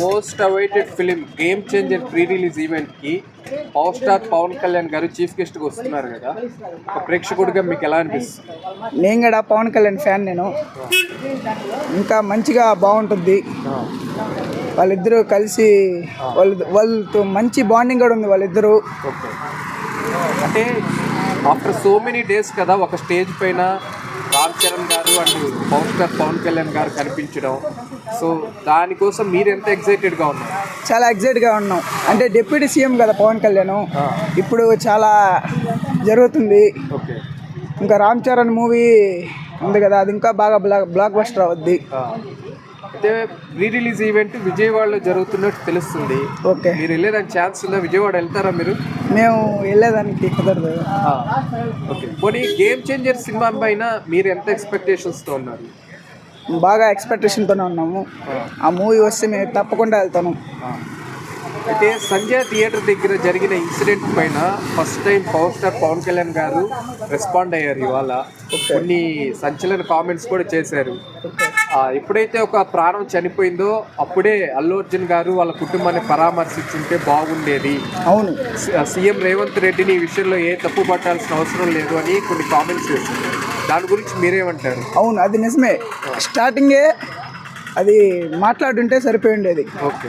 Most awaited film game changer pre release ఈవెంట్కి power star Pawan Kalyan garu chief గెస్ట్గా వస్తున్నారు కదా. ఒక ప్రేక్షకుడిగా మీకు ఎలా అనిపిస్తుంది? నేను కూడా పవన్ కళ్యాణ్ ఫ్యాన్ నేను. ఇంకా మంచిగా బాగుంటుంది. వాళ్ళిద్దరూ కలిసి వాళ్ళు వాళ్ళతో మంచి బాండింగ్ కూడా ఉంది వాళ్ళిద్దరూ. అంటే ఆఫ్టర్ సో మెనీ డేస్ కదా ఒక స్టేజ్ పైన Ram Charan garu and power star Pawan Kalyan garu కనిపించడం సో దానికోసం మీరు ఎంత ఎక్సైటెడ్గా ఉన్నారు? చాలా ఎగ్జైట్గా ఉన్నాం. అంటే డిప్యూటీ సీఎం కదా పవన్ కళ్యాణ్. ఇప్పుడు చాలా జరుగుతుంది. ఓకే. ఇంకా రామ్ చరణ్ మూవీ ఉంది కదా అది ఇంకా బాగా బ్లాక్ బ్లాక్ బస్టర్ అవుద్ది. అయితే ప్రీ రిలీజ్ ఈవెంట్ విజయవాడలో జరుగుతున్నట్టు తెలుస్తుంది. ఓకే. మీరు వెళ్ళేదానికి ఛాన్స్ ఉందా? విజయవాడ వెళ్తారా మీరు? మేము వెళ్ళేదానికి కుదరదు. ఓకే. పోనీ గేమ్ చేంజర్ సినిమా పైన మీరు ఎంత ఎక్స్పెక్టేషన్స్తో ఉన్నారు? బాగా ఎక్స్పెక్టేషన్తోనే ఉన్నాము. ఆ మూవీ వస్తే మేము తప్పకుండా వెళ్తాను అయితే సంజయ్ థియేటర్ దగ్గర జరిగిన ఇన్సిడెంట్ పైన first time power star Pawan Kalyan garu respond అయ్యారు ఇవాళ. కొన్ని సంచలన కామెంట్స్ కూడా చేశారు. ఎప్పుడైతే ఒక ప్రాణం చనిపోయిందో అప్పుడే అల్లు అర్జున్ గారు వాళ్ళ కుటుంబాన్ని పరామర్శించుంటే బాగుండేది. అవును. సీఎం రేవంత్ రెడ్డిని ఈ విషయంలో ఏ తప్పు పట్టాల్సిన అవసరం లేదు అని కొన్ని కామెంట్స్ చేశారు దాని గురించి మీరేమంటారు? అవును అది నిజమే. స్టార్టింగే అది మాట్లాడుంటే సరిపోయి ఉండేది. ఓకే.